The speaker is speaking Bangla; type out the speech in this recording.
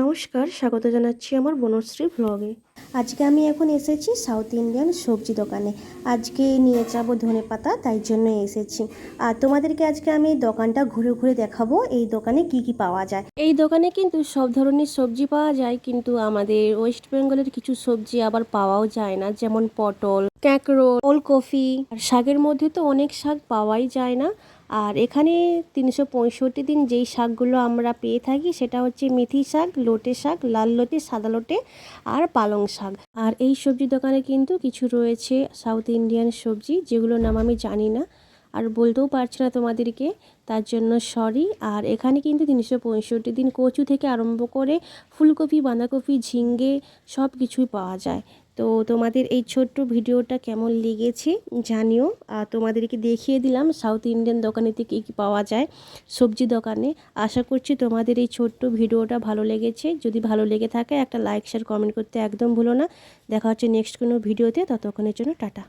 নমস্কার, স্বাগত জানাচ্ছি আমার বনশ্রী ব্লগে আজকে আমি এখন এসেছি সাউথ ইন্ডিয়ান সবজি দোকানে। আজকে নিয়ে যাব ধনে পাতা, তাই জন্য এসেছি। আর তোমাদেরকে আজকে আমি এই দোকানটা ঘুরে ঘুরে দেখাবো, এই দোকানে কি কি পাওয়া যায়। এই দোকানে কিন্তু সব ধরনের সবজি পাওয়া যায়, কিন্তু আমাদের ওয়েস্ট বেঙ্গলের কিছু সবজি আবার পাওয়াও যায় না, যেমন পটল ক্যাঁকরোল ওলকফি আর শাকের মধ্যে তো অনেক শাক পাওয়াই যায় না। আর এখানে তিনশো পঁয়ষট্টি দিন যেই শাকগুলো আমরা পেয়ে থাকি সেটা হচ্ছে মেথি শাক, লোটে শাক, লাল লোটে, সাদা লোটে আর পালং শাক। আর এই সবজি দোকানে কিন্তু কিছু রয়েছে সাউথ ইন্ডিয়ান সবজি যেগুলোর নাম আমি জানি না। আর বলতেও পারছি না তোমাদেরকে, তার জন্য সরি আর এখানে কিন্তু তিনশো পঁয়ষট্টি দিন কচু থেকে আরম্ভ করে ফুলকপি, বাঁধাকপি ঝিঙ্গে সব কিছুই পাওয়া যায়। তো তোমাদের এই ছোট্ট ভিডিওটা কেমন লেগেছে জানিও। আর তোমাদেরকে দেখিয়ে দিলাম সাউথ ইন্ডিয়ান দোকানেতে কী কী পাওয়া যায় সবজি দোকানে। আশা করছি তোমাদের এই ছোট্ট ভিডিওটা ভালো লেগেছে। যদি ভালো লেগে থাকে একটা লাইক শেয়ার কমেন্ট করতে একদম ভুলো না। দেখা হচ্ছে নেক্সট কোনো ভিডিওতে। ততক্ষণের জন্য টাটা।